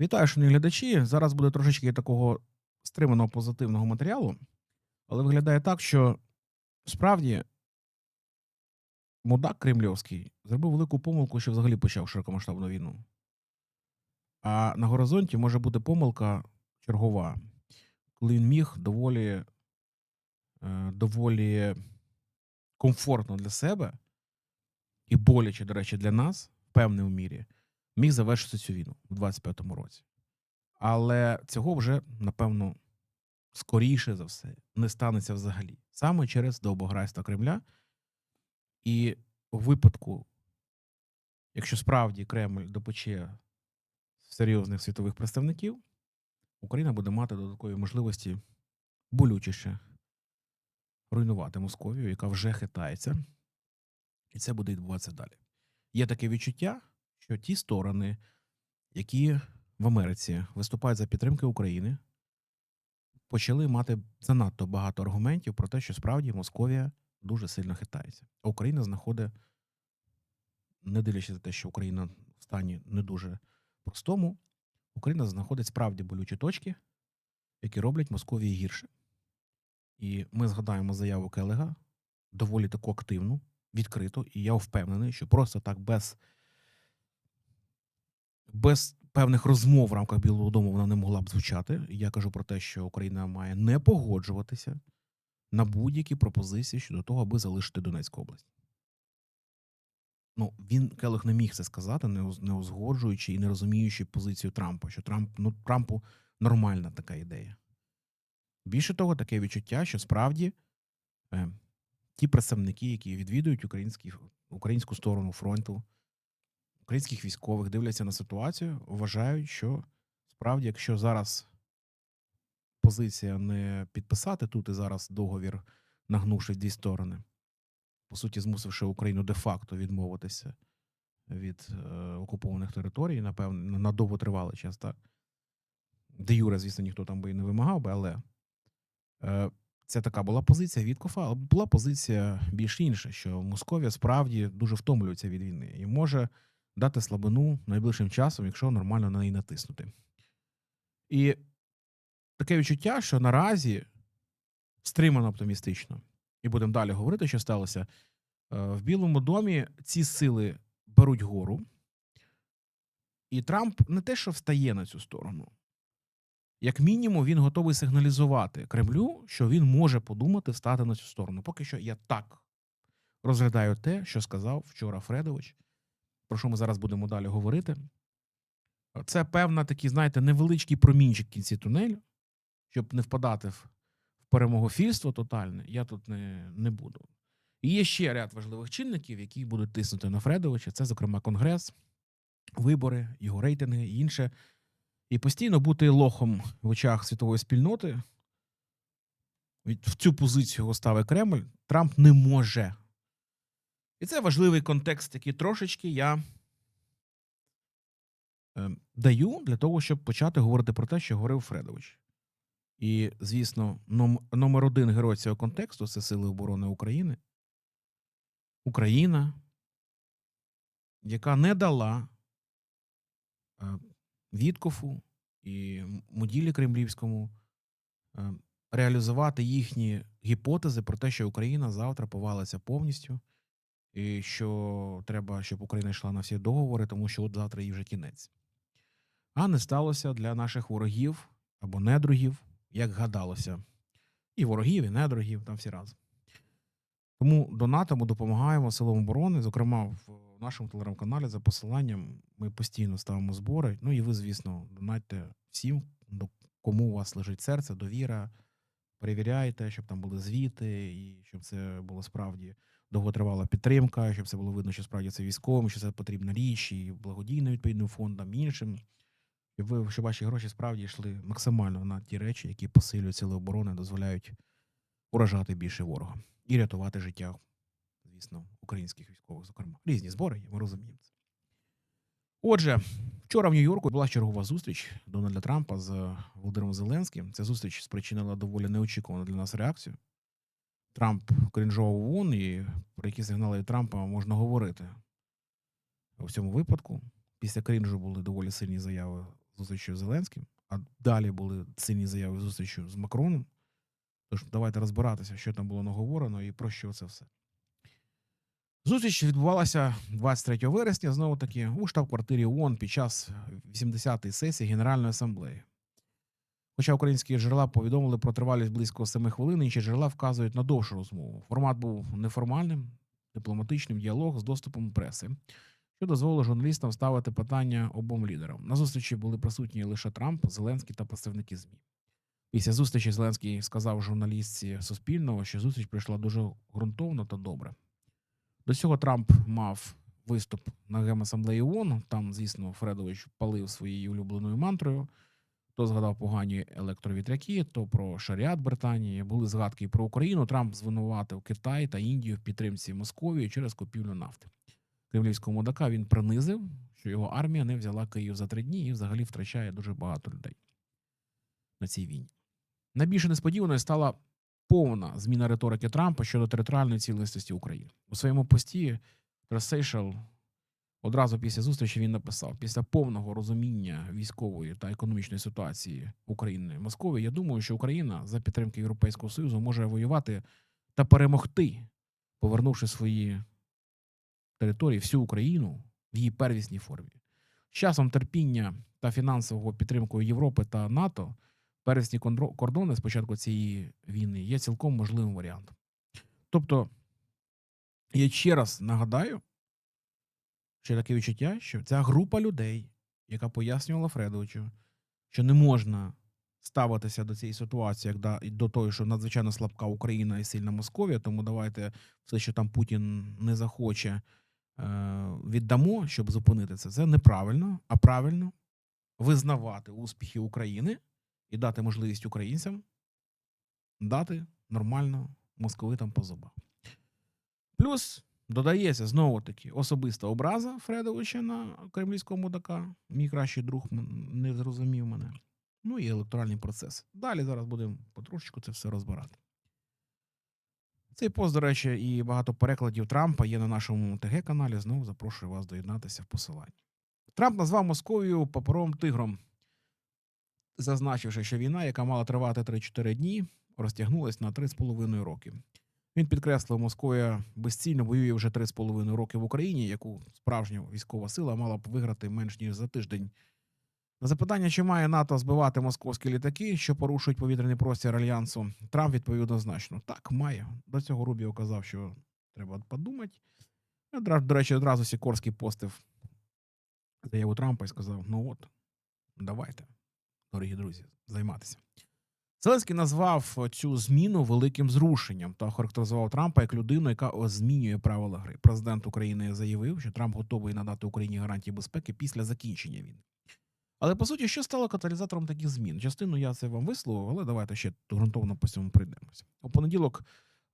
Вітаю, шановні глядачі. Зараз буде трошечки такого стриманого позитивного матеріалу, але виглядає так, що справді мудак кремльовський зробив велику помилку, що взагалі почав широкомасштабну війну. А на горизонті може бути помилка чергова, коли він міг доволі, е, доволі комфортно для себе і боляче, до речі, для нас в певній мірі міг завершити цю війну у 25-му році. Але цього вже, напевно, скоріше за все не станеться взагалі. Саме через довбограйство Кремля. І у випадку, якщо справді Кремль допече серйозних світових представників, Україна буде мати додаткові можливості болючіше руйнувати Московію, яка вже хитається, і це буде відбуватися далі. Є таке відчуття, що ті сторони, які в Америці виступають за підтримки України, почали мати занадто багато аргументів про те, що справді Московія дуже сильно хитається. А Україна знаходить, не дивлячись на те, що Україна в стані не дуже простому, Україна знаходить справді болючі точки, які роблять Московії гірше. І ми згадаємо заяву Келега доволі таку активну, відкриту, і я впевнений, що просто так без без певних розмов в рамках Білого Дому вона не могла б звучати. Я кажу про те, що Україна має не погоджуватися на будь-які пропозиції щодо того, аби залишити Донецьку область. Ну, він Келег не міг це сказати, не узгоджуючи і не розуміючи позицію Трампа, що Трамп, ну, Трампу нормальна така ідея. Більше того, таке відчуття, що справді е, ті представники, які відвідують українські, українську сторону фронту, українських військових дивляться на ситуацію, вважають, що справді, якщо зараз позиція не підписати тут і зараз договір, нагнувши дві сторони, по суті, змусивши Україну де-факто відмовитися від е, окупованих територій, напевно, на довготривалий час, так. Де Юре, звісно, ніхто там би і не вимагав би, але е, це така була позиція Віткофа, але була позиція більш інша, що Московія справді дуже втомлюється від війни і може дати слабину найближчим часом, якщо нормально на неї натиснути. І таке відчуття, що наразі стримано оптимістично, і будемо далі говорити, що сталося. Е, В Білому домі ці сили беруть гору, і Трамп не те, що встає на цю сторону. Як мінімум, він готовий сигналізувати Кремлю, що він може подумати встати на цю сторону. Поки що я так розглядаю те, що сказав вчора Фредович, про що ми зараз будемо далі говорити. Це певна такий, знаєте, невеличкий промінчик в кінці тунелю, щоб не впадати в перемогофільство тотальне, я тут не, не буду. І є ще ряд важливих чинників, які будуть тиснути на Фредовича. Це, зокрема, Конгрес, вибори, його рейтинги і інше. І постійно бути лохом в очах світової спільноти. В цю позицію його ставить Кремль, Трамп не може. І це важливий контекст, який трошечки я е, даю для того, щоб почати говорити про те, що говорив Фредович. І, звісно, номер один герой цього контексту це Сили оборони України. Україна, яка не дала е, Віткофу і М- Муділі Кремлівському е, реалізувати їхні гіпотези про те, що Україна завтра повалиться повністю, і що треба, щоб Україна йшла на всі договори, тому що от завтра їй вже кінець. А не сталося для наших ворогів або недругів, як гадалося. І ворогів, і недругів, там всі разом. Тому донатимо, допомагаємо силам оборони. Зокрема, в нашому телеграм-каналі за посиланням ми постійно ставимо збори. Ну і ви, звісно, донатьте всім, кому у вас лежить серце, довіра. Перевіряйте, щоб там були звіти, і щоб це була справді довготривала підтримка, щоб це було видно, що справді це військовим, що це потрібна річ, і благодійним відповідним фондам, іншим. Щоб ви щоб ваші гроші справді йшли максимально на ті речі, які посилюють сили оборони, дозволяють уражати більше ворога і рятувати життя, звісно, українських військових, зокрема. Різні збори, ми розуміємо це. Отже, вчора в Нью-Йорку була чергова зустріч Дональда Трампа з Володимиром Зеленським. Ця зустріч спричинила доволі неочікувану для нас реакцію. Трамп кринжував ООН, і про які сигнали Трампа можна говорити у цьому випадку. Після крінжу були доволі сильні заяви зустрічю з Зеленським, а далі були сильні заяви зустрічі з Макроном. Тож давайте розбиратися, що там було наговорено і про що це все. Зустріч відбувалася 23 вересня, знову таки, у штаб-квартирі ООН під час 80-ї сесії Генеральної асамблеї. Хоча українські джерела повідомили про тривалість близько 7 хвилин, інші джерела вказують на довшу розмову. Формат був неформальним, дипломатичним діалог з доступом преси, що дозволило журналістам ставити питання обом лідерам. На зустрічі були присутні лише Трамп, Зеленський та представники ЗМІ. Після зустрічі Зеленський сказав журналістці Суспільного, що зустріч прийшла дуже ґрунтовно та добре. До цього Трамп мав виступ на Генасамблеї ООН. Там, звісно, Фредович палив своєю улюбленою мантрою. То згадав погані електровітряки, то про шаріат Британії. Були згадки про Україну. Трамп звинуватив Китай та Індію в підтримці Московії через купівлю нафти. Кремлівського мудака він принизив, що його армія не взяла Київ за три дні і взагалі втрачає дуже багато людей на цій війні. Найбільше несподіваною стала повна зміна риторики Трампа щодо територіальної цілісності України. У своєму пості Тресейшел одразу після зустрічі він написав: після повного розуміння військової та економічної ситуації України Московії, я думаю, що Україна за підтримки Європейського Союзу може воювати та перемогти, повернувши свої території всю Україну в її первісній формі. З часом терпіння та фінансового підтримкою Європи та НАТО первісні кордони з початку цієї війни є цілком можливим варіантом. Тобто, я ще раз нагадаю, що таке відчуття, що ця група людей, яка пояснювала Фредовичу, що не можна ставитися до цієї ситуації, як до того, що надзвичайно слабка Україна і сильна Московія, тому давайте все, що там Путін не захоче, е, віддамо, щоб зупинити це. Це неправильно, а правильно визнавати успіхи України і дати можливість українцям дати нормально московитам по зубах. Плюс додається знову таки особиста образа Фредовича на кремлівського мудака. Мій кращий друг не зрозумів мене. Ну і електоральний процес. Далі зараз будемо потрошечку це все розбирати. Цей пост, до речі, і багато перекладів Трампа є на нашому ТГ-каналі. Знову запрошую вас доєднатися в посиланні. Трамп назвав Московію паперовим тигром, зазначивши, що війна, яка мала тривати 3-4 дні, розтягнулась на 3,5 роки. Він підкреслив, Московія безцільно воює вже 3,5 роки в Україні, яку справжня військова сила мала б виграти менш ніж за тиждень. На запитання, чи має НАТО збивати московські літаки, що порушують повітряний простір альянсу, Трамп відповів однозначно: так, має. До цього Рубіо казав, що треба подумати. До речі, одразу Сікорський постив заяву Трампа і сказав: ну от, давайте, дорогі друзі, займатися. Зеленський назвав цю зміну великим зрушенням та охарактеризував Трампа як людину, яка змінює правила гри. Президент України заявив, що Трамп готовий надати Україні гарантії безпеки після закінчення війни. Але по суті, що стало каталізатором таких змін? Частину я це вам висловив, але давайте ще ґрунтовно по цьому прийдемося. У понеділок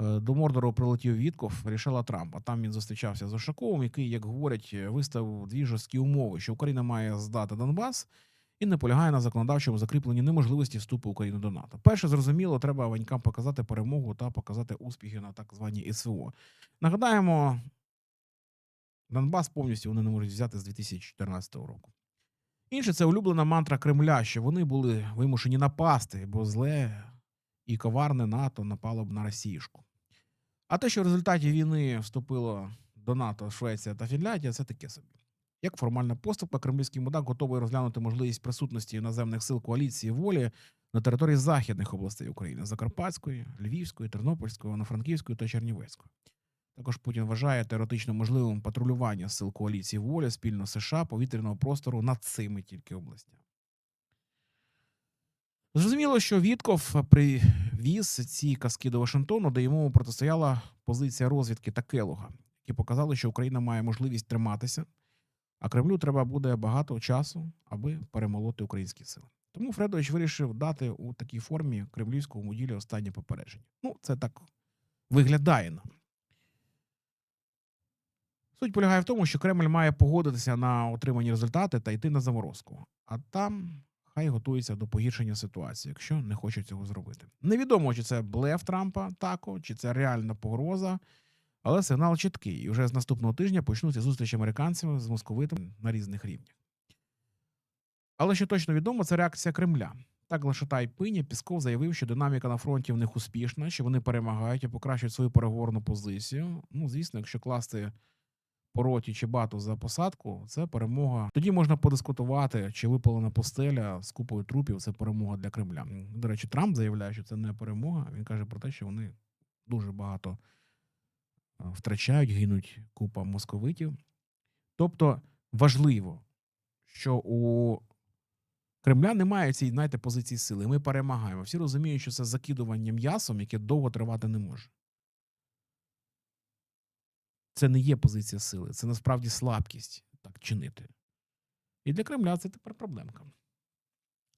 е, до Мордору прилетів Вітков, рішала Трамп. А там він зустрічався з Ошаковим, який, як говорять, виставив дві жорсткі умови, що Україна має здати Донбас і наполягає на законодавчому закріпленні неможливості вступу України до НАТО. Перше, зрозуміло, треба ванькам показати перемогу та показати успіхи на так званій СВО. Нагадаємо, Донбас повністю вони не можуть взяти з 2014 року. Інше це улюблена мантра Кремля, що вони були вимушені напасти, бо зле і коварне НАТО напало б на Росіюшку. А те, що в результаті війни вступило до НАТО Швеція та Фінляндія, це таке собі. Як формальна поступка, кремлівський мудак готовий розглянути можливість присутності іноземних сил коаліції волі на території західних областей України Закарпатської, Львівської, Тернопільської, Івано-Франківської та Чернівецької. Також Путін вважає теоретично можливим патрулювання сил коаліції волі спільно США повітряного простору над цими тільки областями. Зрозуміло, що Вітков привіз ці казки до Вашингтону, де йому протистояла позиція розвідки та Келога, які показали, що Україна має можливість триматися, а Кремлю треба буде багато часу, аби перемолоти українські сили. Тому Фредович вирішив дати у такій формі кремлівському ділі останнє попередження. Ну, це так виглядає нам. Суть полягає в тому, що Кремль має погодитися на отримані результати та йти на заморозку. А там хай готується до погіршення ситуації, якщо не хоче цього зробити. Невідомо, чи це блеф Трампа тако, чи це реальна погроза, але сигнал чіткий. І вже з наступного тижня почнуться зустрічі американців з московитами на різних рівнях. Але що точно відомо, це реакція Кремля. Так Лашата і Пиня Пісков заявив, що динаміка на фронті в них успішна, що вони перемагають і покращують свою переговорну позицію. Ну, звісно, якщо класти по роті чи бату за посадку, це перемога. Тоді можна подискутувати, чи випалена постеля з купою трупів це перемога для Кремля. До речі, Трамп заявляє, що це не перемога. Він каже про те, що вони дуже багато втрачають, гинуть купа московитів. Тобто важливо, що у Кремля немає цієї, знаєте, позиції сили. Ми перемагаємо. Всі розуміють, що це закидування м'ясом, яке довго тривати не може. Це не є позиція сили, це насправді слабкість так чинити. І для Кремля це тепер проблемка.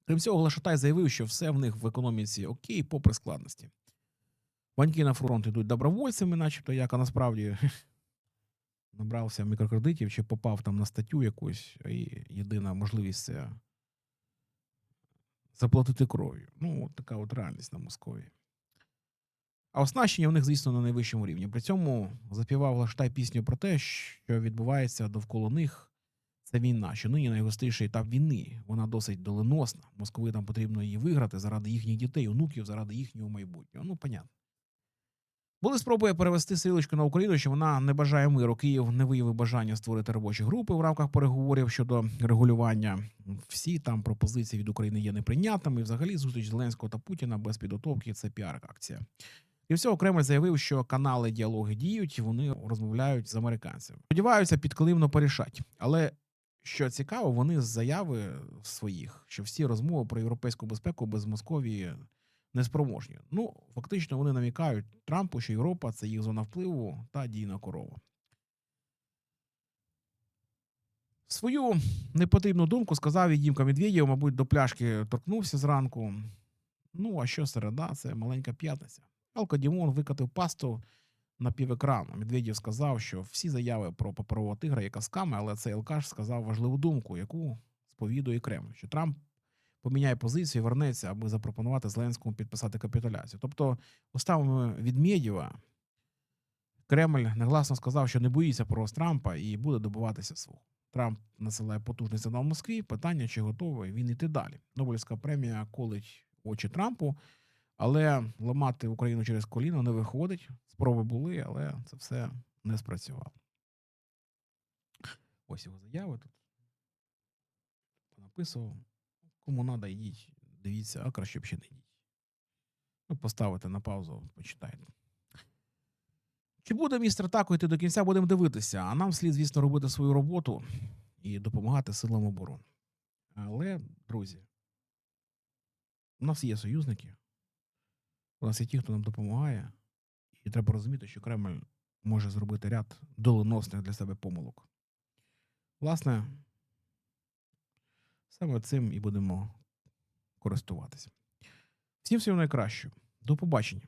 Крім цього, Лашатай заявив, що все в них в економіці окей, попри складності. Баньки на фронт йдуть добровольцями, начебто, як, а насправді набрався мікрокредитів чи попав там на статтю якусь, і єдина можливість це заплатити кров'ю. Ну, от така от реальність на Московії. А оснащення у них, звісно, на найвищому рівні. При цьому запівав Лаштай пісню про те, що відбувається довкола них. Це війна, що нині найгостріший етап війни. Вона досить доленосна. Московитам потрібно її виграти заради їхніх дітей, онуків, заради їхнього майбутнього. Ну, понятно. Були спроби перевести силочку на Україну, що вона не бажає миру. Київ не виявив бажання створити робочі групи в рамках переговорів щодо регулювання. Всі там пропозиції від України є неприйнятними. Взагалі зустріч Зеленського та Путіна без підготовки це піар-акція. І всього Кремль заявив, що канали діалоги діють, вони розмовляють з американцями. Сподіваються, підкливно порішать. Але що цікаво, вони з заяви своїх, що всі розмови про європейську безпеку без Московії неспроможні. Ну, фактично, вони намікають Трампу, що Європа це їх зона впливу та дійна корова. Свою непотрібну думку сказав і Дімка Медведєв, мабуть, до пляшки торкнувся зранку. Ну, а що середа, це маленька п'ятниця. Алко Дімон викатив пасту на півекрану. Медведєв сказав, що всі заяви про паперового тигра є казками, але цей алкаш сказав важливу думку, яку сповідує Кремль, що Трамп поміняє позицію, вернеться, аби запропонувати Зеленському підписати капітуляцію. Тобто, уставами від Медєва Кремль негласно сказав, що не боїться про Трампа і буде добиватися свого. Трамп насилає потужний сигнал Москві. Питання, чи готовий він йти далі. Нобелівська премія колить очі Трампу, але ламати Україну через коліно не виходить. Спроби були, але це все не спрацювало. Ось його заяви тут. Написував. Кому треба, йдіть, дивіться, а краще б ще не йдіть. Ну, поставити на паузу, почитайте. Чи буде містер Тако йти до кінця, будемо дивитися. А нам слід, звісно, робити свою роботу і допомагати силам оборони. Але, друзі, у нас є союзники, у нас є ті, хто нам допомагає, і треба розуміти, що Кремль може зробити ряд доленосних для себе помилок. Власне, саме цим і будемо користуватися. Всім всього найкращого. До побачення.